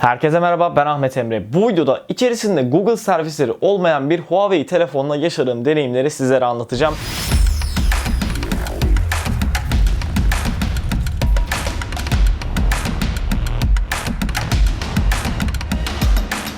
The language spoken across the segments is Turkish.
Herkese merhaba ben Ahmet Emre. Bu videoda içerisinde Google servisleri olmayan bir Huawei telefonla yaşadığım deneyimleri sizlere anlatacağım.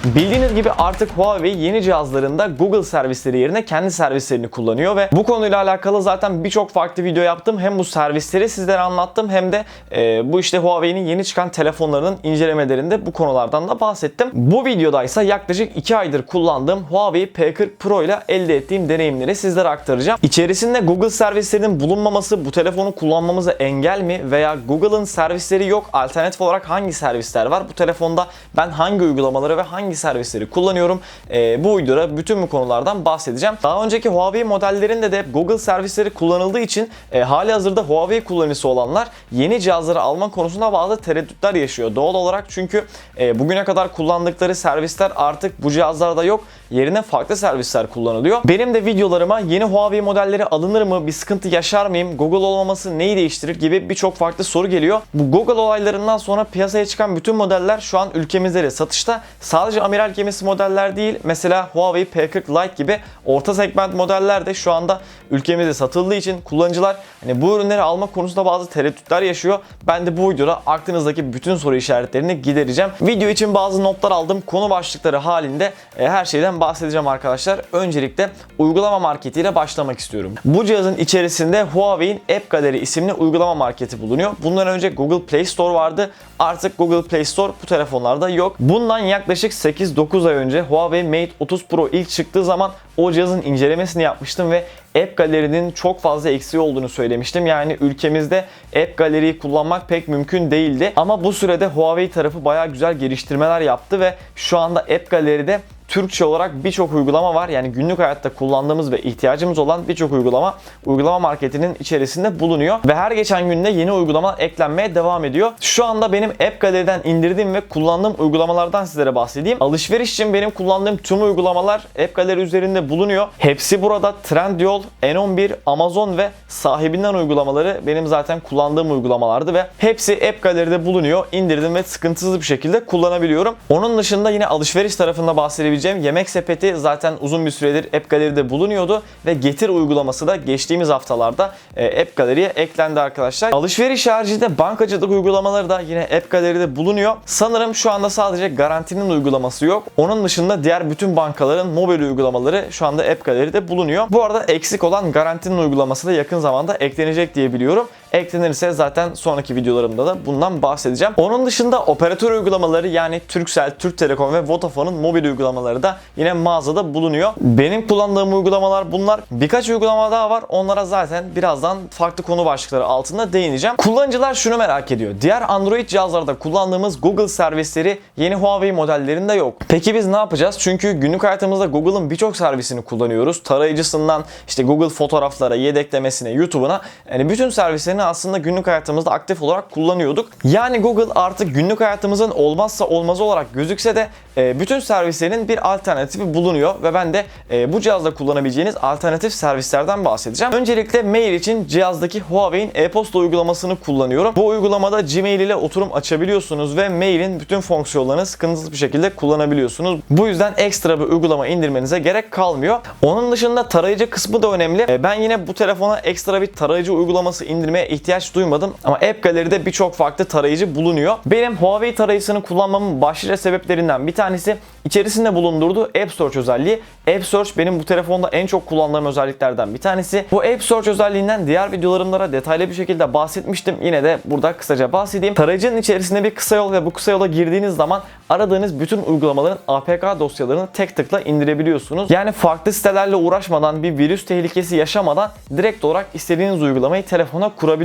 Bildiğiniz gibi artık Huawei yeni cihazlarında Google servisleri yerine kendi servislerini kullanıyor ve bu konuyla alakalı zaten birçok farklı video yaptım. Hem bu servisleri sizlere anlattım hem de e, bu işte Huawei'nin yeni çıkan telefonlarının incelemelerinde bu konulardan da bahsettim. Bu videoda ise yaklaşık 2 aydır kullandığım Huawei P40 Pro ile elde ettiğim deneyimleri sizlere aktaracağım. İçerisinde Google servislerinin bulunmaması bu telefonu kullanmamıza engel mi veya Google'ın servisleri yok alternatif olarak hangi servisler var? Bu telefonda ben hangi uygulamaları ve hangi servisleri kullanıyorum? Ee, bu videoda bütün bu konulardan bahsedeceğim. Daha önceki Huawei modellerinde de Google servisleri kullanıldığı için e, hali hazırda Huawei kullanıcısı olanlar yeni cihazları alma konusunda bazı tereddütler yaşıyor. Doğal olarak çünkü e, bugüne kadar kullandıkları servisler artık bu cihazlarda yok. Yerine farklı servisler kullanılıyor. Benim de videolarıma yeni Huawei modelleri alınır mı? Bir sıkıntı yaşar mıyım? Google olmaması neyi değiştirir gibi birçok farklı soru geliyor. Bu Google olaylarından sonra piyasaya çıkan bütün modeller şu an ülkemizde de satışta. Sadece amiral gemisi modeller değil. Mesela Huawei P40 Lite gibi orta segment modeller de şu anda ülkemizde satıldığı için kullanıcılar hani bu ürünleri alma konusunda bazı tereddütler yaşıyor. Ben de bu videoda aklınızdaki bütün soru işaretlerini gidereceğim. Video için bazı notlar aldım. Konu başlıkları halinde e, her şeyden bahsedeceğim arkadaşlar. Öncelikle uygulama marketiyle başlamak istiyorum. Bu cihazın içerisinde Huawei'in App Gallery isimli uygulama marketi bulunuyor. Bundan önce Google Play Store vardı. Artık Google Play Store bu telefonlarda yok. Bundan yaklaşık 8-9 ay önce Huawei Mate 30 Pro ilk çıktığı zaman o cihazın incelemesini yapmıştım ve App Gallery'nin çok fazla eksiği olduğunu söylemiştim. Yani ülkemizde App Gallery'yi kullanmak pek mümkün değildi. Ama bu sürede Huawei tarafı bayağı güzel geliştirmeler yaptı ve şu anda App Gallery'de Türkçe olarak birçok uygulama var. Yani günlük hayatta kullandığımız ve ihtiyacımız olan birçok uygulama uygulama marketinin içerisinde bulunuyor. Ve her geçen günde yeni uygulama eklenmeye devam ediyor. Şu anda benim App Gallery'den indirdiğim ve kullandığım uygulamalardan sizlere bahsedeyim. Alışveriş için benim kullandığım tüm uygulamalar App Gallery üzerinde bulunuyor. Hepsi burada Trendyol, N11, Amazon ve sahibinden uygulamaları benim zaten kullandığım uygulamalardı ve hepsi App Gallery'de bulunuyor. İndirdim ve sıkıntısız bir şekilde kullanabiliyorum. Onun dışında yine alışveriş tarafında bahsedebileceğim Yemek Sepeti zaten uzun bir süredir App Gallery'de bulunuyordu ve Getir uygulaması da geçtiğimiz haftalarda e, App Gallery'ye eklendi arkadaşlar. Alışveriş haricinde bankacılık uygulamaları da yine App Gallery'de bulunuyor. Sanırım şu anda sadece garantinin uygulaması yok. Onun dışında diğer bütün bankaların mobil uygulamaları şu anda App Gallery'de bulunuyor. Bu arada eksik olan garantinin uygulaması da yakın zamanda eklenecek diye biliyorum. Eklenirse zaten sonraki videolarımda da bundan bahsedeceğim. Onun dışında operatör uygulamaları yani Turkcell, Türk Telekom ve Vodafone'un mobil uygulamaları da yine mağazada bulunuyor. Benim kullandığım uygulamalar bunlar. Birkaç uygulama daha var. Onlara zaten birazdan farklı konu başlıkları altında değineceğim. Kullanıcılar şunu merak ediyor. Diğer Android cihazlarda kullandığımız Google servisleri yeni Huawei modellerinde yok. Peki biz ne yapacağız? Çünkü günlük hayatımızda Google'ın birçok servisini kullanıyoruz. Tarayıcısından işte Google fotoğraflara, yedeklemesine, YouTube'una yani bütün servislerini aslında günlük hayatımızda aktif olarak kullanıyorduk. Yani Google artık günlük hayatımızın olmazsa olmazı olarak gözükse de e, bütün servislerinin bir alternatifi bulunuyor ve ben de e, bu cihazda kullanabileceğiniz alternatif servislerden bahsedeceğim. Öncelikle mail için cihazdaki Huawei'in e-posta uygulamasını kullanıyorum. Bu uygulamada Gmail ile oturum açabiliyorsunuz ve mailin bütün fonksiyonlarını sıkıntısız bir şekilde kullanabiliyorsunuz. Bu yüzden ekstra bir uygulama indirmenize gerek kalmıyor. Onun dışında tarayıcı kısmı da önemli. E, ben yine bu telefona ekstra bir tarayıcı uygulaması indirmeye ihtiyaç duymadım ama App Gallery'de birçok farklı tarayıcı bulunuyor. Benim Huawei tarayıcısını kullanmamın başlıca sebeplerinden bir tanesi içerisinde bulundurduğu App Search özelliği. App Search benim bu telefonda en çok kullandığım özelliklerden bir tanesi. Bu App Search özelliğinden diğer videolarımda detaylı bir şekilde bahsetmiştim. Yine de burada kısaca bahsedeyim. Tarayıcının içerisinde bir kısa yol ve bu kısa yola girdiğiniz zaman aradığınız bütün uygulamaların APK dosyalarını tek tıkla indirebiliyorsunuz. Yani farklı sitelerle uğraşmadan, bir virüs tehlikesi yaşamadan direkt olarak istediğiniz uygulamayı telefona kurabiliyorsunuz.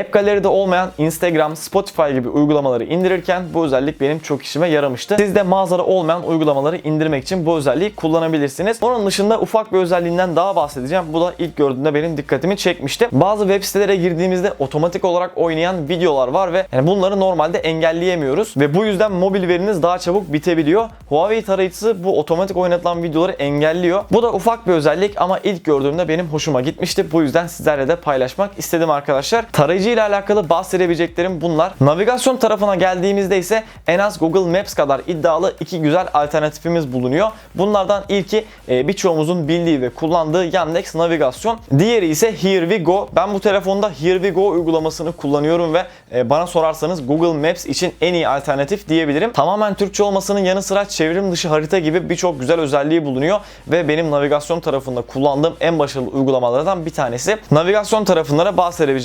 App Gallery'de olmayan Instagram, Spotify gibi uygulamaları indirirken bu özellik benim çok işime yaramıştı. Siz de mağazada olmayan uygulamaları indirmek için bu özelliği kullanabilirsiniz. Onun dışında ufak bir özelliğinden daha bahsedeceğim. Bu da ilk gördüğümde benim dikkatimi çekmişti. Bazı web sitelere girdiğimizde otomatik olarak oynayan videolar var ve yani bunları normalde engelleyemiyoruz ve bu yüzden mobil veriniz daha çabuk bitebiliyor. Huawei tarayıcısı bu otomatik oynatılan videoları engelliyor. Bu da ufak bir özellik ama ilk gördüğümde benim hoşuma gitmişti. Bu yüzden sizlerle de paylaşmak istedim arkadaşlar. Tarayıcı ile alakalı bahsedebileceklerim bunlar. Navigasyon tarafına geldiğimizde ise en az Google Maps kadar iddialı iki güzel alternatifimiz bulunuyor. Bunlardan ilki e, birçoğumuzun bildiği ve kullandığı Yandex Navigasyon. Diğeri ise Here We Go. Ben bu telefonda Here We Go uygulamasını kullanıyorum ve e, bana sorarsanız Google Maps için en iyi alternatif diyebilirim. Tamamen Türkçe olmasının yanı sıra çevrim dışı harita gibi birçok güzel özelliği bulunuyor ve benim navigasyon tarafında kullandığım en başarılı uygulamalardan bir tanesi. Navigasyon tarafında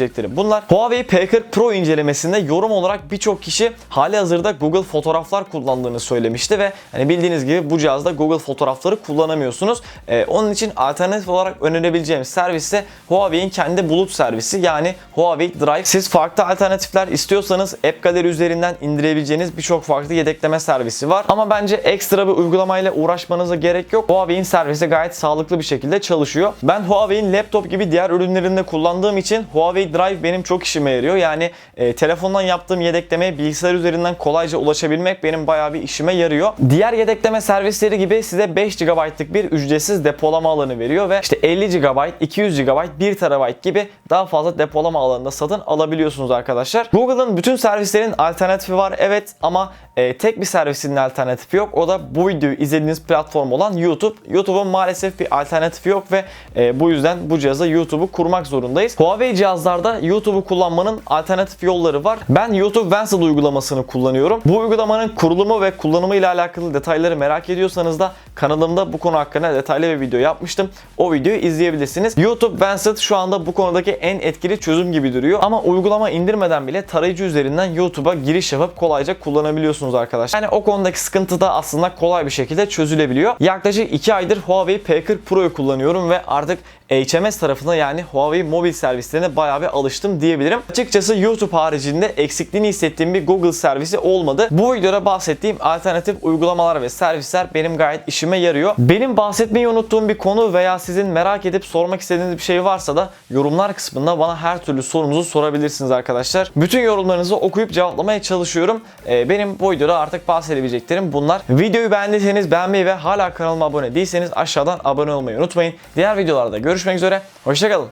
bahsedebileceklerim. Bunlar Huawei P40 Pro incelemesinde yorum olarak birçok kişi hali hazırda Google fotoğraflar kullandığını söylemişti ve hani bildiğiniz gibi bu cihazda Google fotoğrafları kullanamıyorsunuz. Ee, onun için alternatif olarak önerebileceğim servis ise Huawei'in kendi bulut servisi yani Huawei Drive. Siz farklı alternatifler istiyorsanız App Gallery üzerinden indirebileceğiniz birçok farklı yedekleme servisi var. Ama bence ekstra bir uygulamayla uğraşmanıza gerek yok. Huawei'in servisi gayet sağlıklı bir şekilde çalışıyor. Ben Huawei'in laptop gibi diğer ürünlerinde kullandığım için Huawei Drive benim çok işime yarıyor. Yani e, telefondan yaptığım yedeklemeye bilgisayar üzerinden kolayca ulaşabilmek benim bayağı bir işime yarıyor. Diğer yedekleme servisleri gibi size 5 GB'lık bir ücretsiz depolama alanı veriyor ve işte 50 GB, 200 GB, 1 TB gibi daha fazla depolama alanında satın alabiliyorsunuz arkadaşlar. Google'ın bütün servislerin alternatifi var evet ama e, tek bir servisinin alternatifi yok. O da bu videoyu izlediğiniz platform olan YouTube. YouTube'un maalesef bir alternatifi yok ve e, bu yüzden bu cihaza YouTube'u kurmak zorundayız. Huawei cihazlarda YouTube'u kullanmanın alternatif yolları var. Ben YouTube Vanced uygulamasını kullanıyorum. Bu uygulamanın kurulumu ve kullanımı ile alakalı detayları merak ediyorsanız da kanalımda bu konu hakkında detaylı bir video yapmıştım. O videoyu izleyebilirsiniz. YouTube Vanced şu anda bu konudaki en etkili çözüm gibi duruyor. Ama uygulama indirmeden bile tarayıcı üzerinden YouTube'a giriş yapıp kolayca kullanabiliyorsunuz arkadaşlar. Yani o konudaki sıkıntı da aslında kolay bir şekilde çözülebiliyor. Yaklaşık 2 aydır Huawei P40 Pro'yu kullanıyorum ve artık HMS tarafına yani Huawei mobil servislerine bayağı bir alıştım diyebilirim. Açıkçası YouTube haricinde eksikliğini hissettiğim bir Google servisi olmadı. Bu videoda bahsettiğim alternatif uygulamalar ve servisler benim gayet işime yarıyor. Benim bahsetmeyi unuttuğum bir konu veya sizin merak edip sormak istediğiniz bir şey varsa da yorumlar kısmında bana her türlü sorunuzu sorabilirsiniz arkadaşlar. Bütün yorumlarınızı okuyup cevaplamaya çalışıyorum. Ee, benim bu videoda artık bahsedebileceklerim bunlar. Videoyu beğendiyseniz beğenmeyi ve hala kanalıma abone değilseniz aşağıdan abone olmayı unutmayın. Diğer videolarda görüşmek üzere. Hoşçakalın.